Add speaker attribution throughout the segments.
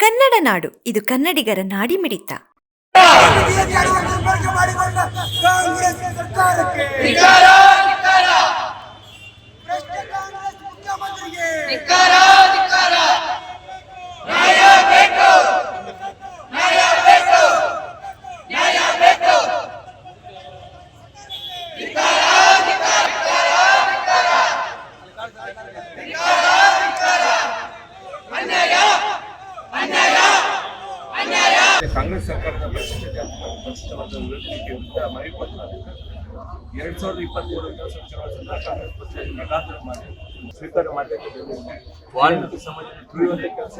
Speaker 1: ಕನ್ನಡ ನಾಡು ಇದು ಕನ್ನಡಿಗರ
Speaker 2: ನಾಡಿ ಮಿಡಿತ. ಕಾಂಗ್ರೆಸ್ ಮುಖ್ಯಮಂತ್ರಿಗೆ.
Speaker 3: ಕಾಂಗ್ರೆಸ್ ಸರ್ಕಾರದ ಪತ್ರ ಎರಡ್ ಸಾವಿರದ ಇಪ್ಪತ್ಮೂರು ಕಾಂಗ್ರೆಸ್ ಮಾಡಿ ಸ್ವೀಕಾರ ಮಾಡಲಿಕ್ಕೆ ವಾಲ್ಮೀಕಿ ಸಮಾಜದ ತುಳಿಯುವಂತ ಕೆಲಸ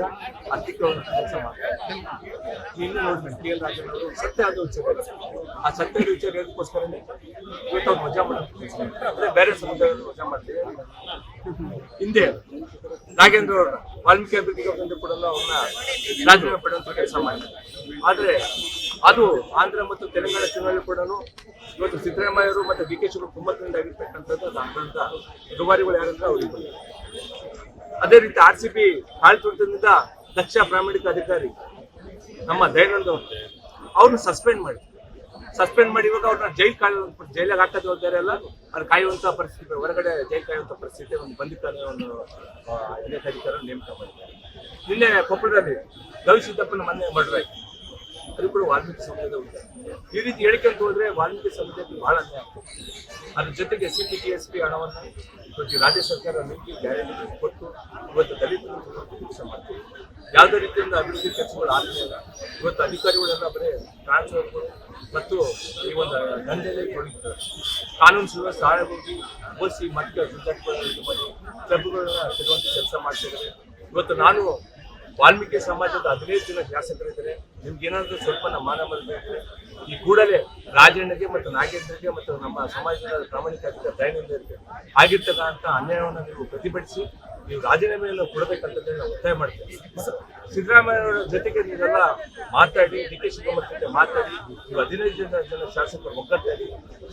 Speaker 3: ಹತ್ತಿಕ್ಕುವಂತ ಕೆಲಸ ಮಾಡ್ತಾರೆ ನಿನ್ನೆ ನೋಡ್ಬೇಕು, ಟಿ ಎಲ್ ರಾಜನವರು ಸತ್ಯ ಆದ ವಿಚಾರ. ಆ ಸತ್ಯದ ವಿಚಾರ ಹೇಳೋದಕ್ಕೋಸ್ಕರನೇ ಇವತ್ತು ಅವ್ರು ಮಜಾ ಬೇರೆ ಸಮುದಾಯದಲ್ಲಿ ಮಜಾ ಮಾಡ್ತೀವಿ ಹಿಂದೆ ನಾಗೇಂದ್ರ ಅವ್ರನ್ನ ವಾಲ್ಮೀಕಿ ಅಭಿವೃದ್ಧಿಗೆ ಬಂದು ಕೂಡ ಅವ್ರನ್ನ ರಾಜೀನಾಮೆ ಪಡೆಯುವಂತ ಕೆಲಸ ಮಾಡಿದ್ದಾರೆ ಆದ್ರೆ ಅದು ಆಂಧ್ರ ಮತ್ತು ತೆಲಂಗಾಣ ಚುನಾವಣೆ ಕೂಡ ಇವತ್ತು ಸಿದ್ದರಾಮಯ್ಯರು ಮತ್ತೆ ಡಿ ಕೆ ಶಿವರು ಕುಮ್ಮತ್ತಿನಿಂದ ಆಗಿರ್ತಕ್ಕಂಥದ್ದು ಆದಂತ ದುಬಾರಿಗಳು ಯಾರಂದ್ರೆ ಅವರಿಗೆ. ಬಂದಿದೆ. ಅದೇ ರೀತಿ ಆರ್ ಸಿ ಪಿ ಕಾಳ್ತುಂಟದಿಂದ ದಕ್ಷ ಪ್ರಾಮಾಣಿಕ ಅಧಿಕಾರಿ ನಮ್ಮ ದಯಾನಂದ ಅವರು, ಅವ್ರನ್ನ ಸಸ್ಪೆಂಡ್ ಮಾಡಿ. ಸಸ್ಪೆಂಡ್ ಮಾಡಿ ಇವಾಗ ಅವ್ರನ್ನ ಜೈಲ್ ಕಾಯ ಜೈಲಾಗ ಹಾಕೋದು ಹೋಗ್ತಾರೆ ಅಲ್ಲ, ಅವ್ರು ಕಾಯುವಂಥ ಪರಿಸ್ಥಿತಿ, ಹೊರಗಡೆ ಜೈಲ್ ಕಾಯುವಂಥ ಪರಿಸ್ಥಿತಿ ಒಂದು ಬಂದಿದ್ದಾನೆ ಒಂದು ಅನೇಕ ನೇಮಕ ಮಾಡಿದ್ದಾರೆ. ನಿನ್ನೆ ಕೊಪ್ಪಳದಲ್ಲಿ ಗವಿ ಸಿದ್ದಪ್ಪನ ಮೊನ್ನೆ ಮರ್ಡರ್ ಆಯ್ತು. ಅದು ಕೂಡ ವಾಲ್ಮೀಕಿ ಸಮುದಾಯದ ಉಂಟು ಈ ರೀತಿ ಹೇಳಿಕೊಂಡು ಹೋದ್ರೆ ವಾಲ್ಮೀಕಿ ಸಮುದಾಯಕ್ಕೆ ಬಹಳ ಅನ್ಯಾಯ ಆಗ್ತದೆ. ಅದ್ರ ಜೊತೆಗೆ C P T S P ಹಣವನ್ನು ಇವತ್ತು ರಾಜ್ಯ ಸರ್ಕಾರ ನೀತಿ ಗ್ಯಾರಂಟಿ ಕೊಟ್ಟು ಇವತ್ತು ದಲಿತರು ಕೆಲಸ ಮಾಡ್ತೀವಿ ಯಾವುದೇ ರೀತಿಯಿಂದ ಅಭಿವೃದ್ಧಿ ಕೆಲಸಗಳು ಆಗ್ತಿಲ್ಲ ಇವತ್ತು ಅಧಿಕಾರಿಗಳೆಲ್ಲ ಬರೀ ಟ್ರಾನ್ಸ್ಫರ್ಗಳು ಮತ್ತು ಈ ಒಂದು ದಂಧೆಯಲ್ಲಿ ತೊಡಗಿದ್ದಾರೆ. ಕಾನೂನು ಸುವ್ಯವಸ್ಥೆ ಹಾಳಾಗೋಗಿ ಓಸಿ ಮತ್ತೆ ಸುತ್ತಾಟಗಳನ್ನು ಮಾಡಿ ಕ್ಲಬ್ಗಳನ್ನ ಕೆಲವೊಂದು ಕೆಲಸ ಮಾಡ್ತಿದ್ದಾರೆ. ಇವತ್ತು ನಾನು ವಾಲ್ಮೀಕಿ ಸಮಾಜದ ಹದಿನೈದು ಜನ ಶಾಸಕರಿದ್ದಾರೆ. ನಿಮ್ಗೆ ಏನಾದರೂ ಸ್ವಲ್ಪ ನಮ್ಮ ಮರ್ಯಾದೆ ಈ ಕೂಡಲೇ ರಾಜಣ್ಣಗೆ ಮತ್ತು ನಾಗೇಂದ್ರಗೆ ಮತ್ತು ನಮ್ಮ ಸಮಾಜದ ಪ್ರಾಮಾಣಿಕ ಅಧಿಕಾರ ಆಗಿರ್ತಕ್ಕಂಥ ಅನ್ಯಾಯವನ್ನು ನೀವು ಪ್ರತಿಭಟಿಸಿ ನೀವು ರಾಜೀನಾಮೆಯನ್ನು ಕೊಡಬೇಕಂತ ನಾವು ಒತ್ತಾಯ ಮಾಡ್ತೀವಿ. ಸಿದ್ದರಾಮಯ್ಯ ಅವರ ಜೊತೆಗೆ ನೀವೆಲ್ಲ ಮಾತಾಡಿ ಡಿ ಕೆ ಶಿವಕುಮಾರ್ ಜೊತೆ ಮಾತಾಡಿ ನೀವು ಹದಿನೈದು ಜನ ಜನ ಶಾಸಕರು ಒಗ್ಗಟ್ಟಾಗಿ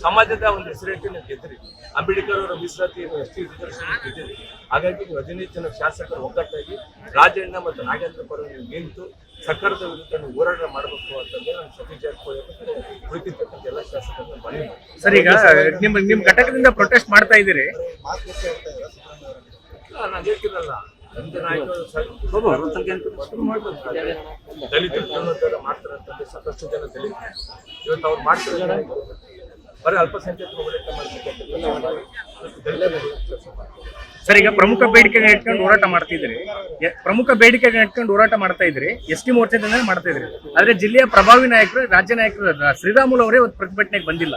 Speaker 3: ಸಮಾಜದ ಒಂದು ಹೆಸರಿಟ್ಟು ನೀವು ಗೆದ್ದಿರಿ. ಅಂಬೇಡ್ಕರ್ ಅವರ ಮೀಸಲಾತಿ ಎಸ್ ಟಿ ರಿಸರ್ವೇಷನ್ ಗೆದ್ದಿರಿ. ಹಾಗಾಗಿ ನೀವು ಹದಿನೈದು ಜನ ಶಾಸಕರು ಒಗ್ಗಟ್ಟಾಗಿ ರಾಜಣ್ಣ ಮತ್ತು ನಾಗೇಂದ್ರ ಪರ ನೀವು ನಿಂತು ಸರ್ಕಾರದ ವಿರುದ್ಧ ನೀವು ಹೋರಾಟ ಮಾಡಬೇಕು ಅಂತಂದ್ರೆ ನಾನು ಸತೀಶ್ ಜಾರಕಿಹೊಳಿ ಕುಳಿತಿರ್ತಕ್ಕಂಥ ಎಲ್ಲ ಶಾಸಕರನ್ನ ಮನವಿ
Speaker 4: ಸರಿ ಈಗ ನಿಮ್ಮ ನಿಮ್ಮ ಘಟಕದಿಂದ ಪ್ರೊಟೆಸ್ಟ್ ಮಾಡ್ತಾ ಇದ್ದೀರಿ.
Speaker 3: ನಾನು ಹೇಳ್ತೀನಲ್ಲ ದಲಿತರು ಮಾಡ್ತಾರೆ ಅಂತಂದ್ರೆ ಸಾಕಷ್ಟು ಜನ ದಲಿತರು ಇವತ್ತು ಅವ್ರು ಮಾಡ್ತಾರೆ ಬರೀ ಅಲ್ಪಸಂಖ್ಯಾತರು
Speaker 4: ಸರ್, ಈಗ ಪ್ರಮುಖ ಬೇಡಿಕೆಗಳನ್ನ ಇಟ್ಕೊಂಡು ಹೋರಾಟ ಮಾಡ್ತಿದ್ರಿ. ಪ್ರಮುಖ ಬೇಡಿಕೆಗಳನ್ನ ಇಟ್ಕೊಂಡು ಹೋರಾಟ ಮಾಡ್ತಾ ಇದ್ರಿ. ಎಸ್ ಟಿ ಮೋರ್ಚಾದಿಂದ ಮಾಡ್ತಾ ಇದ್ರಿ. ಆದ್ರೆ ಜಿಲ್ಲೆಯ ಪ್ರಭಾವಿ ನಾಯಕರು, ರಾಜ್ಯ ನಾಯಕರು ಶ್ರೀರಾಮುಲು ಅವರೇ ಇವತ್ತು ಪ್ರತಿಭಟನೆಗೆ ಬಂದಿಲ್ಲ.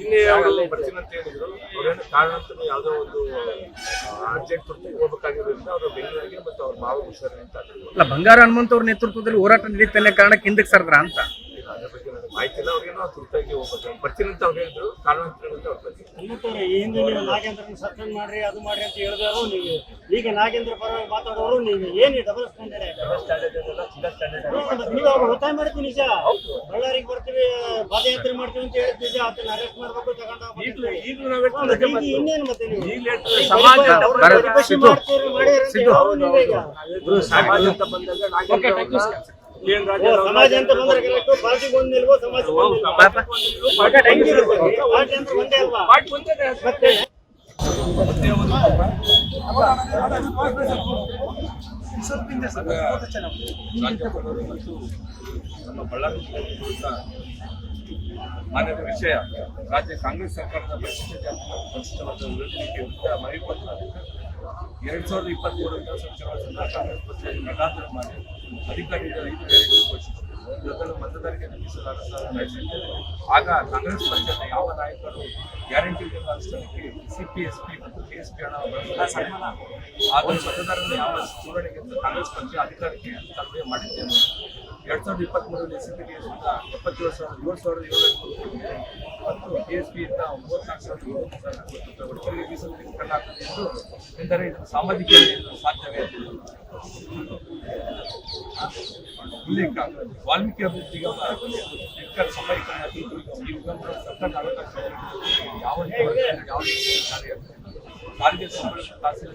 Speaker 3: ನಿನ್ನೆ ಅವರು ಬರ್ತೀನಿ ಅಂತ ಹೇಳಿದ್ರು. ಅವ್ರೇನು ಕಾರಣಾಂತರ ಯಾವುದೋ ಒಂದು ಅರ್ಜೆಂಟ್ ತುರ್ತು ಹೋಗ್ಬೇಕಾಗಿರೋದ್ರಿಂದ ಅವರು ಬೆಂಗಳೂರಿಗೆ ಮತ್ತು ಅವ್ರ ಮಾವ ಹುಷಾರು ಅಂತ.
Speaker 4: ಅಲ್ಲ ಬಂಗಾರ ಹನುಮಂತ ಅವ್ರ ನೇತೃತ್ವದಲ್ಲಿ ಹೋರಾಟ ನಡೀತಲ್ಲೇ ಕಾರಣಕ್ಕೆ ಹಿಂದಕ್ಕೆ ಸರ್ದ್ರ ಅಂತ.
Speaker 3: ಇಲ್ಲ, ಅದ್ರ ಬಗ್ಗೆ ನನಗೆ ಮಾಹಿತಿ ಇಲ್ಲ. ಅವ್ರಿಗೇನೋ ತುರ್ತಾಗಿ ಹೋಗ್ಬೇಕು. ಬರ್ತೀನಿ ಅಂತ ಅವ್ರು ಹೇಳಿದ್ರು. ಕಾರಣ ಅಂತ ಅವ್ರು ಬರ್ತೀನಿ.
Speaker 5: ಅನ್ನುತ್ತಾರೆ ಈ ಹಿಂದೆ ನೀವು ನಾಗೇಂದ್ರನ ಸಸ್ಪೆಂಡ್ ಮಾಡ್ರಿ ಅದು ಮಾಡ್ರಿ ಅಂತ ಹೇಳಿದವರು ನೀವು. ಈಗ ನಾಗೇಂದ್ರ ಪರವಾಗಿ ಮಾತಾಡೋರು ನೀವು. ಏನು ಡಬಲ್ ಸ್ಟ್ಯಾಂಡರ್ಡ್ ನೀವು ಅವ್ರು ಒತ್ತಾಯ ಮಾಡಿದ್ದು ನಿಜ? ಬಳ್ಳಾರಿಗೆ ಬರ್ತೀವಿ ಪಾದಯಾತ್ರೆ ಮಾಡ್ತೀವಿ ಅಂತ ಹೇಳಿದ್ ನಿಜ? ಅದನ್ನ ಅರೆಸ್ಟ್ ಮಾಡ್ಬೇಕು ತಗೊಂಡು ಇನ್ನೇನು ಮತ್ತೆ ನೀವು? ಮಾಡಿರಿ ಅಂತ
Speaker 3: ಬಂದಾಗ ನಾಗೇಂದ್ರ
Speaker 5: ಸಮಾಜ ಅಂತ ಬಂದ್ರೆ ಕರೆಕ್ಟು ಒಂದ್ ನಿಲ್ವೋ ಸಮಾಜ ಒಂದ್ ನಿಲ್ವೋ. ಪಾರ್ಟಿ ಅಂದ್ರೆ ಒಂದೇ ಅಲ್ವಾ? ಮತ್ತೆ
Speaker 3: ರಾಜ್ಯಪಾಲರು ಮತ್ತು? ನಮ್ಮ ಬಳ್ಳಾರಿ ಮಾನ್ಯದ ವಿಷಯ ರಾಜ್ಯ ಕಾಂಗ್ರೆಸ್ ಸರ್ಕಾರದ ಪರಿಶಿಷ್ಟ ಜಾತಿ ಮತ್ತು ಪರಿಶಿಷ್ಟ ವರ್ಗದ ವಿರೋಧಕ್ಕೆ ಮನವಿ ಪತ್ರ ಎರಡ್ ಸಾವಿರದ ಇಪ್ಪತ್ತ್ಮೂರು ವಿಧಾನಸಭಾ ಕಾಂಗ್ರೆಸ್ ಪಕ್ಷ ಗದಾಧರ ಮಾಡಿ ಅಧಿಕಾರಿಗಳ ಐದು ಬೇರೆ ಘೋಷಿಸಿತು ಇದನ್ನು ಮತದಾರರಿಗೆ ಆಗ ಕಾಂಗ್ರೆಸ್ ಪಕ್ಷದ ಯಾವ ನಾಯಕರು ಗ್ಯಾರಂಟಿಗಳ ಅನುಷ್ಠಾನಕ್ಕೆ ಪಿ ಮತ್ತು ಕೆಎಸ್ಪಿ ಹಣ ಬಳಸಿಲ್ಲ ಆಗ ಮತದಾರರನ್ನು ಯಾವ ಚುನಾವಣೆಗೆ ಕಾಂಗ್ರೆಸ್ ಪಕ್ಷ ಅಧಿಕಾರಕ್ಕೆ ತರಬೇತಿ ಮಾಡಿದ್ದೇನೆ? ಎರಡ್ ಸಾವಿರದ ಇಪ್ಪತ್ಮೂರರಲ್ಲಿ ಎಸ್ ಎಪ್ಪತ್ತೇಳು ಸಾವಿರದ ಏಳು ಸಾವಿರದ ಏಳು ಮತ್ತು ಪಿ ಇಂದ ಮೂವತ್ನಾಲ್ಕು ಸಾವಿರದ ಏಳು ಸಾವಿರ ಒಟ್ಟಿಗೆ ಮೀಸಲು ಕಣ್ಣಾಗ್ತದೆ ಎಂದು ಎಂದರೆ ಇದು ಸಾಮಾಜಿಕ ಸಾಧ್ಯವೇ ಉಲ್ಲೇಖ ವಾಲ್ಮೀಕಿ ಅಭಿವೃದ್ಧಿಗೆ ಸರ್ಕಾರ ಸಮಯಕರಣ ಈ ಮುಖಾಂತರ ಸರ್ಕಾರ ಅವಕಾಶ ಯಾವ ಯಾವ ಸಾರಿಗೆ ಸಂಬಳ ತಹಸೀಲ್